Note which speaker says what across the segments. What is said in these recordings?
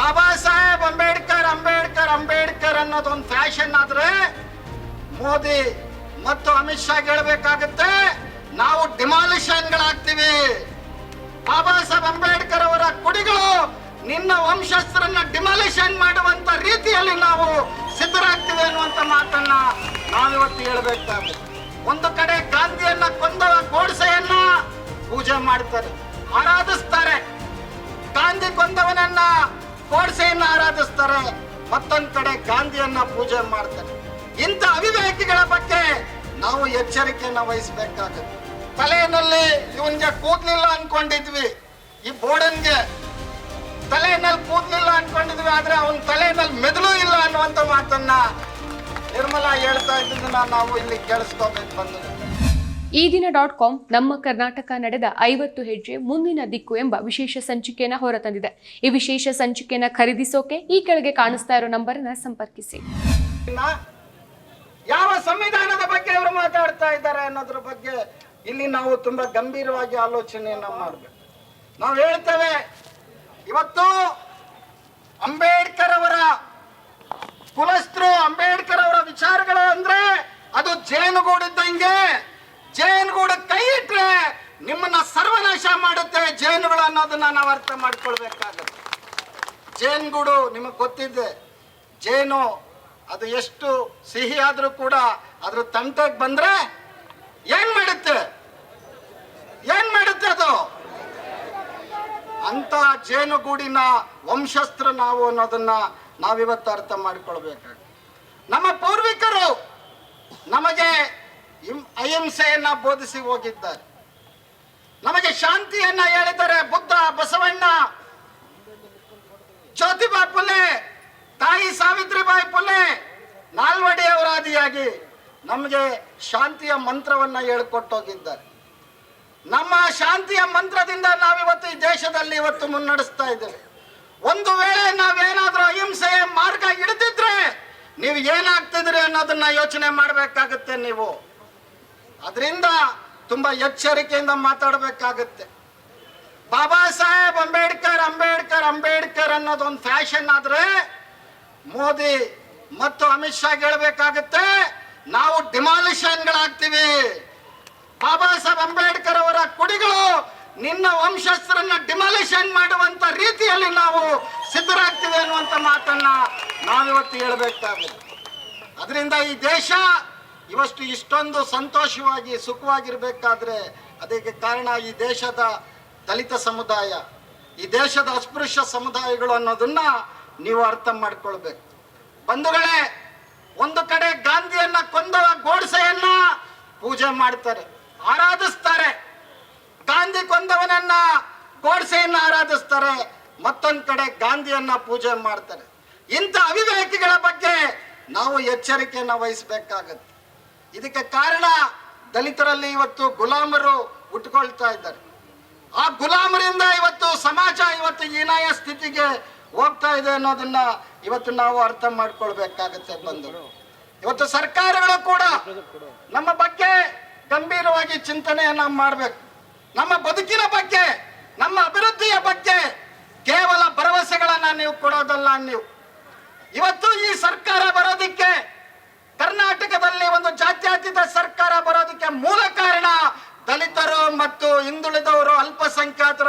Speaker 1: ಬಾಬಾ ಸಾಹೇಬ್ ಅಂಬೇಡ್ಕರ್ ಅಂಬೇಡ್ಕರ್ ಅಂಬೇಡ್ಕರ್ ಅನ್ನೋದೊಂದು ಫ್ಯಾಷನ್ ಆದ್ರೆ ಮೋದಿ ಮತ್ತು ಅಮಿತ್ ಶಾ ಹೇಳ್ಬೇಕಾಗತ್ತೆ, ನಾವು ಡಿಮಾಲಿಷನ್ಗಳಾಗ್ತೀವಿ ಬಾಬಾ ಸಾಹೇಬ್ ಅಂಬೇಡ್ಕರ್ ಅವರ ಕುಡಿಗಳು ನಿನ್ನ ವಂಶಸ್ತ್ರನ್ನ ಡಿಮಾಲಿಷನ್ ಮಾಡುವಂತ ರೀತಿಯಲ್ಲಿ ನಾವು ಸಿದ್ಧರಾಗ್ತೀವಿ ಅನ್ನುವಂತ ಮಾತನ್ನ ನಾವಿವತ್ತು ಹೇಳ್ಬೇಕಾಗುತ್ತೆ. ಒಂದು ಕಡೆ ಗಾಂಧಿಯನ್ನ ಕೊಂದ ಗೋಡ್ಸೆಯನ್ನ ಪೂಜೆ ಮಾಡ್ತಾರೆ, ಆರಾಧಿಸ್ತಾರೆ. ಗಾಂಧಿ ಕೊಂದವನನ್ನ ಗೋಡ್ಸೆಯನ್ನ ಆರಾಧಿಸ್ತಾರೆ. ಮತ್ತೊಂದ್ ಕಡೆ ಗಾಂಧಿಯನ್ನ ಪೂಜೆ ಮಾಡ್ತಾರೆ. ಇಂಥ ಅವಿವೇಕಿಗಳ ಬಗ್ಗೆ ನಾವು ಎಚ್ಚರಿಕೆಯನ್ನ ವಹಿಸಬೇಕಾಗುತ್ತೆ. ತಲೆಯಲ್ಲಿ ಇವನ್ಗೆ ಕೂದ್ಲಿಲ್ಲ ಅನ್ಕೊಂಡಿದ್ವಿ. ಈ ಬೋರ್ಡನ್ಗೆ ತಲೆಯಲ್ಲಿ ಕೂದ್ಲಿಲ್ಲ ಅನ್ಕೊಂಡಿದ್ವಿ, ಆದ್ರೆ ಅವನ ತಲೆಯಲ್ಲಿ ಮೆದುಳು ಇಲ್ಲ ಅನ್ನುವಂತ ಮಾತನ್ನ ನಿರ್ಮಲಾ ಹೇಳ್ತಾ ಇದ್ದನ್ನ ನಾವು ಇಲ್ಲಿ ಕೇಳಿಸ್ಕೋಬೇಕು ಬಂದದ್ದು
Speaker 2: ಈ ದಿನ ಡಾಟ್ ಕಾಮ್ ನಮ್ಮ ಕರ್ನಾಟಕ ನಡೆದ ಐವತ್ತು ಹೆಜ್ಜೆ ಮುಂದಿನ ದಿಕ್ಕು ಎಂಬ ವಿಶೇಷ ಸಂಚಿಕೆಯನ್ನು ಹೊರತಂದಿದೆ. ಈ ವಿಶೇಷ ಸಂಚಿಕೆಯನ್ನು ಖರೀದಿಸೋಕೆ ಈ ಕೆಳಗೆ ಕಾಣಿಸ್ತಾ ಇರೋ ನಂಬರ್ನ ಸಂಪರ್ಕಿಸಿ.
Speaker 1: ಯಾವ ಸಂವಿಧಾನದ ಬಗ್ಗೆ ಇವರು ಮಾತಾಡ್ತಾ ಇದ್ದಾರೆ ಅನ್ನೋದ್ರ ಬಗ್ಗೆ ಇಲ್ಲಿ ನಾವು ತುಂಬಾ ಗಂಭೀರವಾಗಿ ಆಲೋಚನೆಯನ್ನ ಮಾಡಬೇಕು. ನಾವು ಹೇಳ್ತೇವೆ, ಇವತ್ತು ಅಂಬೇಡ್ಕರ್ ಅವರ ಕುಲಸ್ಥರು ಅಂಬೇಡ್ಕರ್ ಅವರ ವಿಚಾರಗಳು ಅಂದ್ರೆ ಅದು ಜೇನುಗೂಡಿದ್ದಂಗೆ ಜೇನುಗೂಡು ಕೈ ಇಟ್ಟರೆ ನಿಮ್ಮನ್ನ ಸರ್ವನಾಶ ಮಾಡುತ್ತೆ ಜೇನುಗಳು ಅನ್ನೋದನ್ನ ನಾವು ಅರ್ಥ ಮಾಡ್ಕೊಳ್ಬೇಕಾಗತ್ತೆ. ಜೇನುಗೂಡು ನಿಮಗೆ ಗೊತ್ತಿದೆ, ಜೇನು ಅದು ಎಷ್ಟು ಸಿಹಿ ಆದರೂ ಕೂಡ ಅದ್ರ ತಂಟೆಗೆ ಬಂದ್ರೆ ಏನ್ ಮಾಡುತ್ತೆ? ಏನ್ ಮಾಡುತ್ತೆ ಅದು? ಅಂತ ಜೇನುಗೂಡಿನ ವಂಶಸ್ತ್ರ ನಾವು ಅನ್ನೋದನ್ನ ನಾವಿವತ್ತು ಅರ್ಥ ಮಾಡ್ಕೊಳ್ಬೇಕಾಗ ನಮ್ಮ ಪೂರ್ವಿಕರು ನಮಗೆ ಅಹಿಂಸೆಯನ್ನ ಬೋಧಿಸಿ ಹೋಗಿದ್ದಾರೆ. ನಮಗೆ ಶಾಂತಿಯನ್ನ ಹೇಳಿದ್ದಾರೆ ಬುದ್ಧ, ಬಸವಣ್ಣ, ಜ್ಯೋತಿಬಾ ಫುಲೆ ತಾಯಿ ಸಾವಿತ್ರಿಬಾಯಿ ಫುಲೆ ನಾಲ್ವಡಿ ಅವರಾದಿಯಾಗಿ ನಮಗೆ ಶಾಂತಿಯ ಮಂತ್ರವನ್ನ ಹೇಳಿಕೊಟ್ಟೋಗಿದ್ದಾರೆ. ನಮ್ಮ ಶಾಂತಿಯ ಮಂತ್ರದಿಂದ ನಾವಿವತ್ತು ಈ ದೇಶದಲ್ಲಿ ಇವತ್ತು ಮುನ್ನಡೆಸ್ತಾ ಇದ್ದೇವೆ. ಒಂದು ವೇಳೆ ನಾವೇನಾದ್ರೂ ಅಹಿಂಸೆಯ ಮಾರ್ಗ ಹಿಡಿದಿದ್ರೆ ನೀವು ಏನಾಗ್ತಿದ್ರಿ ಅನ್ನೋದನ್ನ ಯೋಚನೆ ಮಾಡಬೇಕಾಗುತ್ತೆ ನೀವು. ಅದರಿಂದ ತುಂಬಾ ಎಚ್ಚರಿಕೆಯಿಂದ ಮಾತಾಡಬೇಕಾಗುತ್ತೆ. ಬಾಬಾ ಸಾಹೇಬ್ ಅಂಬೇಡ್ಕರ್ ಅಂಬೇಡ್ಕರ್ ಅಂಬೇಡ್ಕರ್ ಅನ್ನೋದೊಂದು ಫ್ಯಾಷನ್ ಆದ್ರೆ ಮೋದಿ ಮತ್ತು ಅಮಿತ್ ಶಾ ಹೇಳ್ಬೇಕಾಗುತ್ತೆ, ನಾವು ಡಿಮಾಲಿಷನ್ಗಳಾಗ್ತೀವಿ. ಬಾಬಾ ಸಾಹೇಬ್ ಅಂಬೇಡ್ಕರ್ ಅವರ ಕುಡಿಗಳು ನಿನ್ನ ವಂಶಸ್ಥರನ್ನ ಡಿಮಾಲಿಷನ್ ಮಾಡುವಂತ ರೀತಿಯಲ್ಲಿ ನಾವು ಸಿದ್ಧರಾಗ್ತೀವಿ ಅನ್ನುವಂತ ಮಾತನ್ನ ನಾವಿವತ್ತು ಹೇಳ್ಬೇಕಾಗುತ್ತೆ. ಅದರಿಂದ ಈ ದೇಶ ಇವಷ್ಟು ಇಷ್ಟೊಂದು ಸಂತೋಷವಾಗಿ, ಸುಖವಾಗಿರಬೇಕಾದ್ರೆ ಅದಕ್ಕೆ ಕಾರಣ ಈ ದೇಶದ ದಲಿತ ಸಮುದಾಯ, ಈ ದೇಶದ ಅಸ್ಪೃಶ್ಯ ಸಮುದಾಯಗಳು ಅನ್ನೋದನ್ನ ನೀವು ಅರ್ಥ ಮಾಡ್ಕೊಳ್ಬೇಕು. ಬಂಧುಗಳೇ, ಒಂದು ಕಡೆ ಗಾಂಧಿಯನ್ನ ಕೊಂದ ಗೋಡ್ಸೆಯನ್ನ ಪೂಜೆ ಮಾಡ್ತಾರೆ, ಆರಾಧಿಸ್ತಾರೆ. ಗಾಂಧಿ ಕೊಂದವನನ್ನ ಗೋಡ್ಸೆಯನ್ನ ಆರಾಧಿಸ್ತಾರೆ, ಮತ್ತೊಂದು ಕಡೆ ಗಾಂಧಿಯನ್ನ ಪೂಜೆ ಮಾಡ್ತಾರೆ. ಇಂಥ ಅವಿವೇಕಿಗಳ ಬಗ್ಗೆ ನಾವು ಎಚ್ಚರಿಕೆಯನ್ನು ವಹಿಸಬೇಕಾಗತ್ತೆ. ಇದಕ್ಕೆ ಕಾರಣ ದಲಿತರಲ್ಲಿ ಇವತ್ತು ಗುಲಾಮರು ಉಟ್ಕೊಳ್ತಾ ಇದ್ದಾರೆ. ಆ ಗುಲಾಮರಿಂದ ಇವತ್ತು ಸಮಾಜ ಇವತ್ತು ಹೀನಾಯ ಸ್ಥಿತಿಗೆ ಹೋಗ್ತಾ ಇದೆ ಅನ್ನೋದನ್ನ ಇವತ್ತು ನಾವು ಅರ್ಥ ಮಾಡ್ಕೊಳ್ಬೇಕಾಗತ್ತೆ ಬಂದು. ಇವತ್ತು ಸರ್ಕಾರಗಳು ಕೂಡ ನಮ್ಮ ಬಗ್ಗೆ ಗಂಭೀರವಾಗಿ ಚಿಂತನೆಯನ್ನ ಮಾಡಬೇಕು. ನಮ್ಮ ಬದುಕಿನ ಬಗ್ಗೆ, ನಮ್ಮ ಅಭಿವೃದ್ಧಿಯ ಬಗ್ಗೆ ಕೇವಲ ಭರವಸೆಗಳನ್ನ ನೀವು ಕೊಡೋದಲ್ಲ ನೀವು. ಇವತ್ತು ಈ ಸರ್ಕಾರ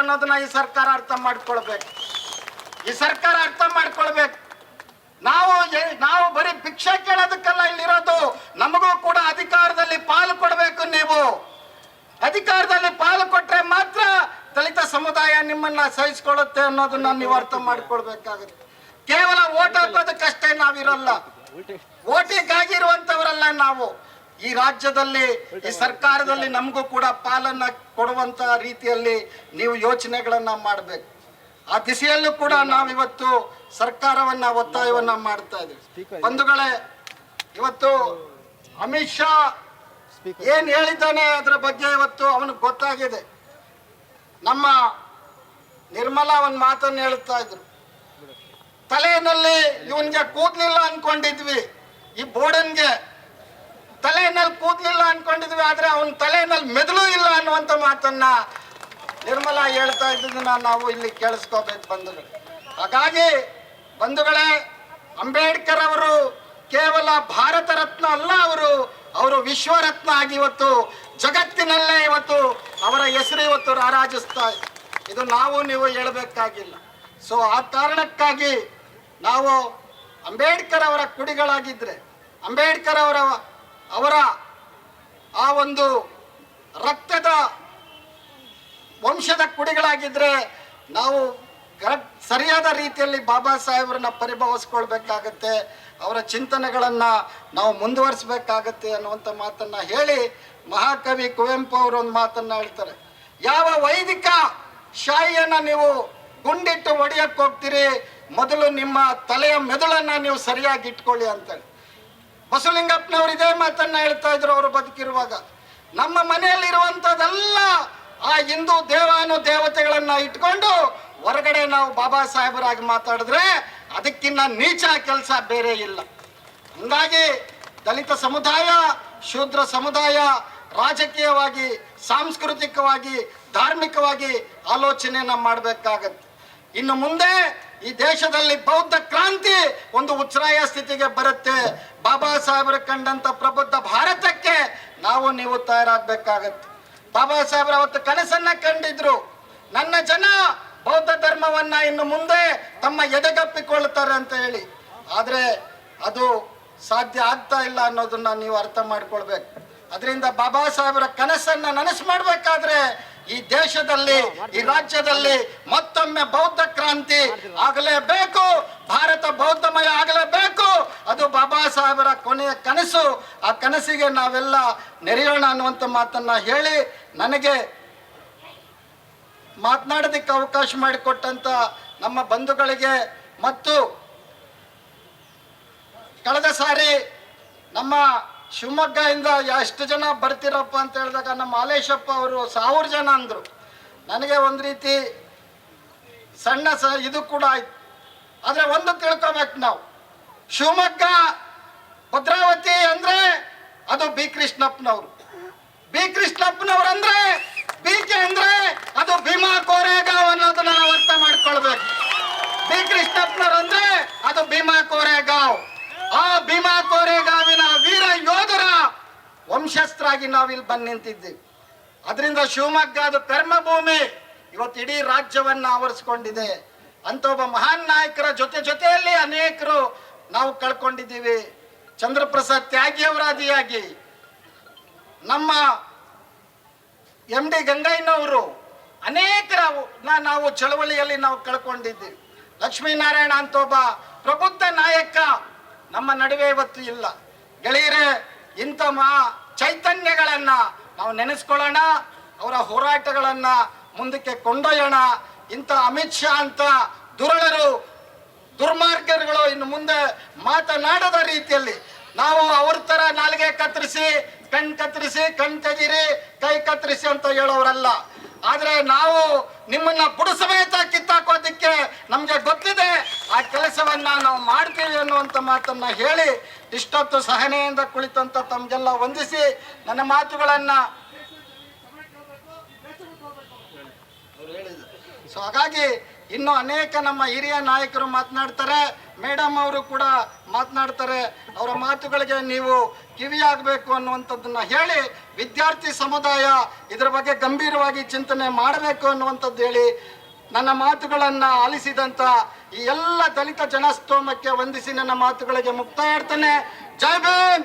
Speaker 1: ಅನ್ನೋದನ್ನ ಈ ಸರ್ಕಾರ ಅರ್ಥ ಮಾಡ್ಕೊಳ್ಬೇಕು. ಈ ಸರ್ಕಾರ ಅರ್ಥ ಮಾಡ್ಕೊಳ್ಬೇಕು. ನಾವು ನಾವು ಬರೀ ಭಿಕ್ಷೆ ಕೇಳೋದಕ್ಕಲ್ಲ ಇಲ್ಲಿರೋದು ನಮಗೂ ಕೂಡ ಅಧಿಕಾರದಲ್ಲಿ ಪಾಲು ಕೊಡಬೇಕು ನೀವು. ಅಧಿಕಾರದಲ್ಲಿ ಪಾಲು ಕೊಟ್ರೆ ಮಾತ್ರ ದಲಿತ ಸಮುದಾಯ ನಿಮ್ಮನ್ನ ಸಹಿಸಿಕೊಳ್ಳುತ್ತೆ ಅನ್ನೋದನ್ನ ನೀವು ಅರ್ಥ ಮಾಡ್ಕೊಳ್ಬೇಕಾಗುತ್ತೆ. ಕೇವಲ ಓಟ್ ಹಾಕೋದಕ್ಕಷ್ಟೇ ನಾವಿರಲ್ಲ. ಓಟಿಗಾಗಿರುವಂತವರಲ್ಲ ನಾವು. ಈ ರಾಜ್ಯದಲ್ಲಿ ಈ ಸರ್ಕಾರದಲ್ಲಿ ನಮಗೂ ಕೂಡ ಪಾಲನ್ನ ಕೊಡುವಂತ ರೀತಿಯಲ್ಲಿ ನೀವು ಯೋಚನೆಗಳನ್ನ ಮಾಡಬೇಕು. ಆ ದಿಸೆಯಲ್ಲೂ ಕೂಡ ನಾವಿವತ್ತು ಸರ್ಕಾರವನ್ನ ಒತ್ತಾಯವನ್ನ ಮಾಡ್ತಾ ಇದ್ದೀವಿ. ಬಂಧುಗಳೇ ಇವತ್ತು ಅಮಿತ್ ಶಾ ಏನ್ ಹೇಳಿದ್ದಾನೆ ಅದರ ಬಗ್ಗೆ ಇವತ್ತು ಅವನಿಗೆ ಗೊತ್ತಾಗಿದೆ. ನಮ್ಮ ನಿರ್ಮಲಾ ಒಂದು ಮಾತನ್ನು ಹೇಳ್ತಾ ಇದ್ರು. ತಲೆಯಲ್ಲಿ ಇವನ್ಗೆ ಕೂದ್ಲಿಲ್ಲ ಅನ್ಕೊಂಡಿದ್ವಿ. ಈ ಬೋರ್ಡನ್ಗೆ ತಲೆಯಲ್ಲಿ ಕೂದ್ಲಿಲ್ಲ ಅನ್ಕೊಂಡಿದ್ವಿ, ಆದ್ರೆ ಅವನ ತಲೆಯಲ್ಲಿ ಮೆದುಳು ಇಲ್ಲ ಅನ್ನುವಂತ ಮಾತನ್ನ ನಿರ್ಮಲಾ ಹೇಳ್ತಾ ಇದ್ದದನ್ನ ನಾವು ಇಲ್ಲಿ ಕೇಳಿಸ್ಕೋಬೇಕು ಬಂಧುಗಳು. ಹಾಗಾಗಿ ಬಂಧುಗಳೇ, ಅಂಬೇಡ್ಕರ್ ಅವರು ಕೇವಲ ಭಾರತ ರತ್ನ ಅಲ್ಲ, ಅವರು ಅವರು ವಿಶ್ವರತ್ನ ಆಗಿ ಇವತ್ತು ಜಗತ್ತಿನಲ್ಲೇ ಇವತ್ತು ಅವರ ಹೆಸರು ಇವತ್ತು ರಾರಾಜಿಸ್ತಾ ಇದು. ನಾವು, ನೀವು ಹೇಳಬೇಕಾಗಿಲ್ಲ. ಸೊ ಆ ಕಾರಣಕ್ಕಾಗಿ ನಾವು ಅಂಬೇಡ್ಕರ್ ಅವರ ಕುಡಿಗಳಾಗಿದ್ರೆ, ಅಂಬೇಡ್ಕರ್ ಅವರ ಅವರ ಆ ಒಂದು ರಕ್ತದ ವಂಶದ ಕುಡಿಗಳಾಗಿದ್ರೆ ನಾವು ಕರೆಕ್ಟ್ ಸರಿಯಾದ ರೀತಿಯಲ್ಲಿ ಬಾಬಾ ಸಾಹೇಬ್ರನ್ನ ಪರಿಭವಿಸ್ಕೊಳ್ಬೇಕಾಗತ್ತೆ, ಅವರ ಚಿಂತನೆಗಳನ್ನು ನಾವು ಮುಂದುವರಿಸಬೇಕಾಗತ್ತೆ ಅನ್ನುವಂಥ ಮಾತನ್ನ ಹೇಳಿ ಮಹಾಕವಿ ಕುವೆಂಪು ಅವರು ಒಂದು ಮಾತನ್ನ ಹೇಳ್ತಾರೆ. ಯಾವ ವೈದಿಕ ಶಾಹಿಯನ್ನ ನೀವು ಗುಂಡಿಟ್ಟು ಹೋಗ್ತೀರಿ, ಮೊದಲು ನಿಮ್ಮ ತಲೆಯ ಮೆದುಳನ್ನ ನೀವು ಸರಿಯಾಗಿ ಇಟ್ಕೊಳ್ಳಿ ಅಂತೇಳಿ. ಬಸವಲಿಂಗಪ್ಪನವರು ಇದೇ ಮಾತನ್ನ ಹೇಳ್ತಾ ಇದ್ರು ಅವರು ಬದುಕಿರುವಾಗ. ನಮ್ಮ ಮನೆಯಲ್ಲಿರುವಂಥದ್ದೆಲ್ಲ ಆ ಹಿಂದೂ ದೇವಾನು ದೇವತೆಗಳನ್ನ ಇಟ್ಕೊಂಡು ಹೊರಗಡೆ ನಾವು ಬಾಬಾ ಸಾಹೇಬರಾಗಿ ಮಾತಾಡಿದ್ರೆ ಅದಕ್ಕಿನ್ನ ನೀಚ ಕೆಲಸ ಬೇರೆ ಇಲ್ಲ. ಹಂಗಾಗಿ ದಲಿತ ಸಮುದಾಯ, ಶೂದ್ರ ಸಮುದಾಯ, ರಾಜಕೀಯವಾಗಿ, ಸಾಂಸ್ಕೃತಿಕವಾಗಿ, ಧಾರ್ಮಿಕವಾಗಿ ಆಲೋಚನೆಯನ್ನ ಮಾಡಬೇಕಾಗತ್ತೆ. ಇನ್ನು ಮುಂದೆ ಈ ದೇಶದಲ್ಲಿ ಬೌದ್ಧ ಕ್ರಾಂತಿ ಒಂದು ಉಚ್ಛ್ರಾಯ ಸ್ಥಿತಿಗೆ ಬರುತ್ತೆ. ಬಾಬಾ ಸಾಹೇಬರು ಕಂಡಂತ ಪ್ರಬುದ್ಧ ಭಾರತಕ್ಕೆ ನಾವು ನೀವು ತಯಾರಾಗಬೇಕಾಗತ್ತೆ. ಬಾಬಾ ಸಾಹೇಬ್ರ ಅವತ್ತು ಕನಸನ್ನ ಕಂಡಿದ್ರು. ನನ್ನ ಜನ ಬೌದ್ಧ ಧರ್ಮವನ್ನ ಇನ್ನು ಮುಂದೆ ತಮ್ಮ ಎದೆಗಪ್ಪಿಕೊಳ್ತಾರೆ ಅಂತ ಹೇಳಿ. ಆದ್ರೆ ಅದು ಸಾಧ್ಯ ಆಗ್ತಾ ಇಲ್ಲ ಅನ್ನೋದನ್ನ ನೀವು ಅರ್ಥ ಮಾಡ್ಕೊಳ್ಬೇಕು. ಅದರಿಂದ ಬಾಬಾ ಸಾಹೇಬರ ಕನಸನ್ನ ನನಸು ಮಾಡ್ಬೇಕಾದ್ರೆ ಈ ದೇಶದಲ್ಲಿ, ಈ ರಾಜ್ಯದಲ್ಲಿ ಮತ್ತೊಮ್ಮೆ ಬೌದ್ಧ ಕ್ರಾಂತಿ ಆಗಲೇಬೇಕು. ಭಾರತ ಬೌದ್ಧಮಯ ಆಗಲೇಬೇಕು. ಅದು ಬಾಬಾ ಸಾಹೇಬರ ಕೊನೆಯ ಕನಸು. ಆ ಕನಸಿಗೆ ನಾವೆಲ್ಲ ನೆರೆಯೋಣ ಅನ್ನುವಂಥ ಮಾತನ್ನ ಹೇಳಿ ನನಗೆ ಮಾತನಾಡೋದಕ್ಕೆ ಅವಕಾಶ ಮಾಡಿಕೊಟ್ಟಂತ ನಮ್ಮ ಬಂಧುಗಳಿಗೆ ಮತ್ತು ಕಳೆದ ಸಾರಿ ನಮ್ಮ ಶಿವಮೊಗ್ಗದಿಂದ ಎಷ್ಟು ಜನ ಬರ್ತೀರಪ್ಪ ಅಂತ ಹೇಳಿದಾಗ ನಮ್ಮ ಹಾಲೇಶಪ್ಪ ಅವರು ಸಾವಿರ ಜನ ಅಂದರು. ನನಗೆ ಒಂದು ರೀತಿ ಸಣ್ಣ ಸ ಇದು ಕೂಡ ಆಯ್ತು. ಆದರೆ ಒಂದು ತಿಳ್ಕೊಬೇಕು ನಾವು. ಶಿವಮೊಗ್ಗ, ಭದ್ರಾವತಿ ಅಂದ್ರೆ ಅದು ಬಿ ಕೃಷ್ಣಪ್ಪನವರು. ಬಿ ಕೃಷ್ಣಪ್ಪನವ್ರು ಅಂದ್ರೆ ಬಿ ಕೆ ಅಂದ್ರೆ ಅದು ಭೀಮಾ ಕೋರೆಗಾವ್ ಅನ್ನೋದನ್ನ ನಾವು ಅರ್ಥ ಮಾಡ್ಕೊಳ್ಬೇಕು. ಬಿ ಕೃಷ್ಣಪ್ಪನವ್ರು ಅಂದ್ರೆ ಅದು ಭೀಮಾ ಕೋರೆಗಾವ್. ಆ ಭೀಮಾ ಕೋರೆಗಾವಿನ ವೀರ ಯೋಧರ ವಂಶಸ್ತ್ರಾಗಿ ನಾವಿಲ್ಲಿ ಬಂದು ನಿಂತಿದ್ದೀವಿ. ಅದರಿಂದ ಶಿವಮೊಗ್ಗ ಅದು ಕರ್ಮಭೂಮಿ. ಇವತ್ತು ಇಡೀ ರಾಜ್ಯವನ್ನ ಆವರಿಸ್ಕೊಂಡಿದೆ. ಅಂತ ಒಬ್ಬ ಮಹಾನ್ ನಾಯಕರ ಜೊತೆ ಜೊತೆಯಲ್ಲಿ ಅನೇಕರು ನಾವು ಕಳ್ಕೊಂಡಿದ್ದೀವಿ. ಚಂದ್ರಪ್ರಸಾದ್ ತ್ಯಾಗಿಯವರಾದಿಯಾಗಿ ನಮ್ಮ ಎಂ ಡಿ ಗಂಗಯ್ಯನವರು ಅನೇಕರ ನಾವು ಚಳವಳಿಯಲ್ಲಿ ನಾವು ಕಳ್ಕೊಂಡಿದ್ದೀವಿ. ಲಕ್ಷ್ಮೀನಾರಾಯಣ ಅಂತ ಒಬ್ಬ ಪ್ರಬುದ್ಧ ನಾಯಕ ನಮ್ಮ ನಡುವೆ ಇವತ್ತು ಇಲ್ಲ. ಗೆಳೆಯರೇ, ಇಂಥ ಮಾ ಚೈತನ್ಯಗಳನ್ನು ನಾವು ನೆನೆಸ್ಕೊಳ್ಳೋಣ. ಅವರ ಹೋರಾಟಗಳನ್ನ ಮುಂದಕ್ಕೆ ಕೊಂಡೊಯ್ಯೋಣ. ಇಂಥ ಅಮಿತ್ ಶಾ ಅಂತ ದುರಳರು, ದುರ್ಮಾರ್ಗರುಗಳು ಇನ್ನು ಮುಂದೆ ಮಾತನಾಡದ ರೀತಿಯಲ್ಲಿ ನಾವು ಅವ್ರ ತರ ನಾಲಿಗೆ ಕತ್ತರಿಸಿ, ಕಣ್ ಕತ್ತರಿಸಿ, ಕಣ್ ತೆಗೀರಿ, ಕೈ ಕತ್ತರಿಸಿ ಅಂತ ಹೇಳೋರಲ್ಲ. ಆದ್ರೆ ನಾವು ನಿಮ್ಮನ್ನ ಬುಡ ಸಮೇತ ಕಿತ್ತಾಕೋದಿಕ್ಕೆ ನಮ್ಗೆ ಗೊತ್ತಿದೆ, ಆ ಕೆಲಸವನ್ನ ನಾವು ಮಾಡ್ತೀವಿ ಅನ್ನುವಂತ ಮಾತನ್ನ ಹೇಳಿ, ಇಷ್ಟೊತ್ತು ಸಹನೆಯಿಂದ ಕುಳಿತಂತ ತಮ್ಗೆಲ್ಲ ವಂದಿಸಿ, ನನ್ನ ಮಾತುಗಳನ್ನ ಸೊ ಹಾಗಾಗಿ ಇನ್ನು ಅನೇಕ ನಮ್ಮ ಹಿರಿಯ ನಾಯಕರು ಮಾತನಾಡ್ತಾರೆ. ಮೇಡಮ್ ಅವರು ಕೂಡ ಮಾತನಾಡ್ತಾರೆ. ಅವರ ಮಾತುಗಳಿಗೆ ನೀವು ಕಿವಿಯಾಗಬೇಕು ಅನ್ನುವಂಥದ್ದನ್ನು ಹೇಳಿ ವಿದ್ಯಾರ್ಥಿ ಸಮುದಾಯ ಇದರ ಬಗ್ಗೆ ಗಂಭೀರವಾಗಿ ಚಿಂತನೆ ಮಾಡಬೇಕು ಅನ್ನುವಂಥದ್ದು ಹೇಳಿ ನನ್ನ ಮಾತುಗಳನ್ನು ಆಲಿಸಿದಂಥ ಈ ಎಲ್ಲ ದಲಿತ ಜನಸ್ತೋಮಕ್ಕೆ ವಂದಿಸಿ ನನ್ನ ಮಾತುಗಳಿಗೆ ಮುಕ್ತಾಯ ಇಡ್ತೇನೆ ಜೈ ಭೀಮ್